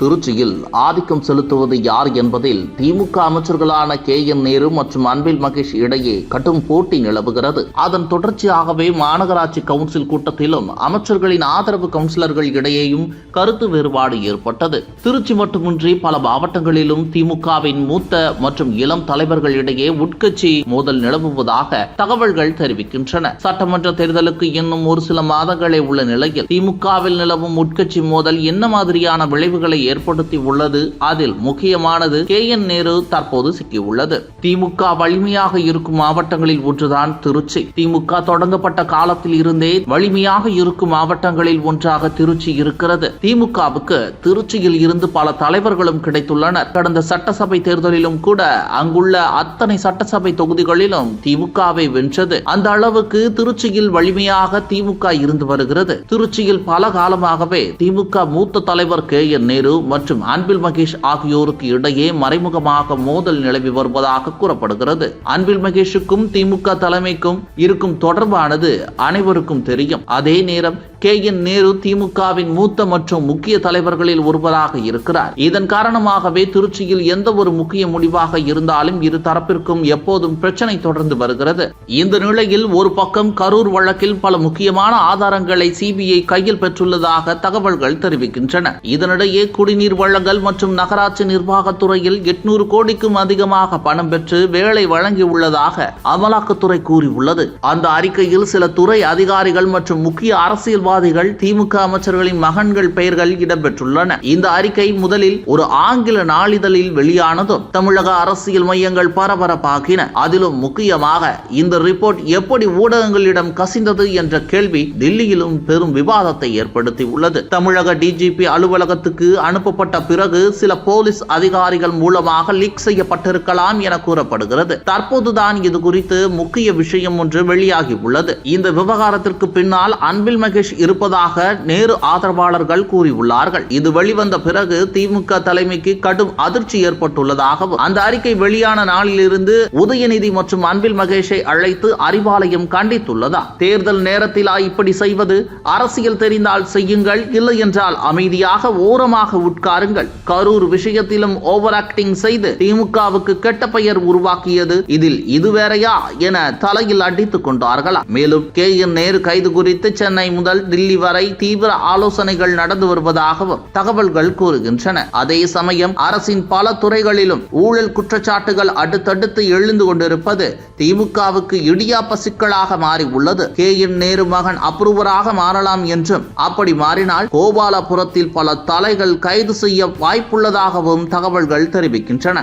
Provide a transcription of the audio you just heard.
திருச்சியில் ஆதிக்கம் செலுத்துவது யார் என்பதில் திமுக அமைச்சர்களான கே என் நேரு மற்றும் அன்பில் மகேஷ் இடையே கடும் போட்டி நிலவுகிறது. அதன் தொடர்ச்சியாகவே மாநகராட்சி கவுன்சில் கூட்டத்திலும் அமைச்சர்களின் ஆதரவு கவுன்சிலர்கள் இடையேயும் கருத்து வேறுபாடு ஏற்பட்டது. திருச்சி மட்டுமின்றி பல மாவட்டங்களிலும் திமுகவின் மூத்த மற்றும் இளம் தலைவர்கள் இடையே உட்கட்சி மோதல் நிலவுவதாக தகவல்கள் தெரிவிக்கின்றன. சட்டமன்ற தேர்தலுக்கு இன்னும் ஒரு சில மாதங்களே உள்ள நிலையில் திமுகவில் நிலவும் உட்கட்சி மோதல் என்ன மாதிரியான விளைவுகளை ஏற்படுத்தி உள்ளது. அதில் முக்கியமானது கே என் நேரு தற்போது சிக்கியுள்ளது. திமுக வலிமையாக இருக்கும் மாவட்டங்களில் ஒன்றுதான் திருச்சி. திமுக தொடங்கப்பட்ட காலத்தில் இருந்தே வலிமையாக இருக்கும் மாவட்டங்களில் ஒன்றாக திருச்சி இருக்கிறது. திமுகவுக்கு திருச்சியில் இருந்து பல தலைவர்களும் கிடைத்துள்ளனர். கடந்த சட்டசபை தேர்தலிலும் கூட அங்குள்ள அத்தனை சட்டசபை தொகுதிகளிலும் திமுகவை வென்றது. அந்த அளவுக்கு திருச்சியில் வலிமையாக திமுக இருந்து வருகிறது. திருச்சியில் பல காலமாகவே திமுக மூத்த தலைவர் கே என் நேரு மற்றும் அன்பில் மகேஷ் ஆகியோருக்கு இடையே மறைமுகமாக மோதல் நிலவி வருவதாக கூறப்படுகிறது. அன்பில் மகேஷுக்கும் திமுக தலைமைக்கும் இருக்கும் தொடர்பானது அனைவருக்கும் தெரியும். அதே நேரம் கே என் நேரு திமுகவின் மூத்த மற்றும் முக்கிய தலைவர்களில் ஒருவராக இருக்கிறார். இதன் காரணமாகவே திருச்சியில் எந்த ஒரு முக்கிய முடிவாக இருந்தாலும் இரு தரப்பிற்கும் எப்போதும் பிரச்சனை தொடர்ந்து வருகிறது. இந்த நிலையில் ஒரு பக்கம் கரூர் வழக்கில் பல முக்கியமான ஆதாரங்களை சிபிஐ கையில் பெற்றுள்ளதாக தகவல்கள் தெரிவிக்கின்றன. இதனிடையே குடிநீர் வழங்கல் மற்றும் நகராட்சி நிர்வாகத்துறையில் எட்நூறு கோடிக்கும் அதிகமாக பணம் பெற்று வேலை வழங்கியுள்ளதாக அமலாக்கத்துறை கூறியுள்ளது. அந்த அறிக்கையில் சில துறை அதிகாரிகள் மற்றும் முக்கிய அரசியல் அரசியல்வாதிகள் திமுக அமைச்சர்களின் மகன்கள் பெயர்கள் இடம்பெற்றுள்ளன. இந்த அறிக்கை முதலில் ஒரு ஆங்கில நாளிதழில் வெளியானதும் தமிழக அரசியல் மையங்கள் பரபரப்பாகின. அதிலும் முக்கியமாக இந்த ரிப்போர்ட் எப்படி ஊடகங்களிடம் கசிந்தது என்ற கேள்வி டெல்லியிலும் பெரும் விவாதத்தை ஏற்படுத்தி உள்ளது தமிழக டிஜிபி அலுவலகத்துக்கு அனுப்பப்பட்ட பிறகு சில போலீஸ் அதிகாரிகள் மூலமாக லீக் செய்யப்பட்டிருக்கலாம் என கூறப்படுகிறது. தற்போதுதான் இது குறித்து முக்கிய விஷயம் ஒன்று வெளியாகி உள்ளது இந்த விவகாரத்திற்கு பின்னால் அன்பில் மகேஷ் இருப்பதாக நேரு ஆதரவாளர்கள் கூறியுள்ளார்கள். இது வெளிவந்த பிறகு திமுக தலைமைக்கு கடும் அதிர்ச்சி ஏற்பட்டுள்ளதாகவும் அந்த அறிக்கை வெளியான நாளிலிருந்து உதயநிதி மற்றும் அன்பில் மகேஷை அழைத்து அறிவாலயம் கண்டித்துள்ளதா? தேர்தல் நேரத்திலா இப்படி செய்வது? அரசியல் தெரிந்தால் செய்யுங்கள் இல்லை என்றால் அமைதியாக ஓரமாக உட்காருங்கள். கரூர் விஷயத்திலும் ஓவர் ஆக்டிங் செய்து திமுகவுக்கு கெட்ட பெயர் உருவாக்கியது இதில் இது வேறையா என தலையில் அடித்துக் கொண்டார்களா? மேலும் கே என் நேரு கைது குறித்து சென்னை முதல் தில்லி வரை தீவிர ஆலோசனைகள் நடந்து வருவதாகவும் தகவல்கள் கூறுகின்றன. அதே சமயம் அரசின் பல துறைகளிலும் ஊழல் குற்றச்சாட்டுகள் அடுத்தடுத்து எழுந்து கொண்டிருப்பது திமுகவுக்கு இடியாப்ப சிக்கலாக மாறி உள்ளது கே என் நேரு மகன் அப்ரூவராக மாறலாம் என்றும் அப்படி மாறினால் கோபாலபுரத்தில் பல தலைகள் கைது செய்ய வாய்ப்புள்ளதாகவும் தகவல்கள் தெரிவிக்கின்றன.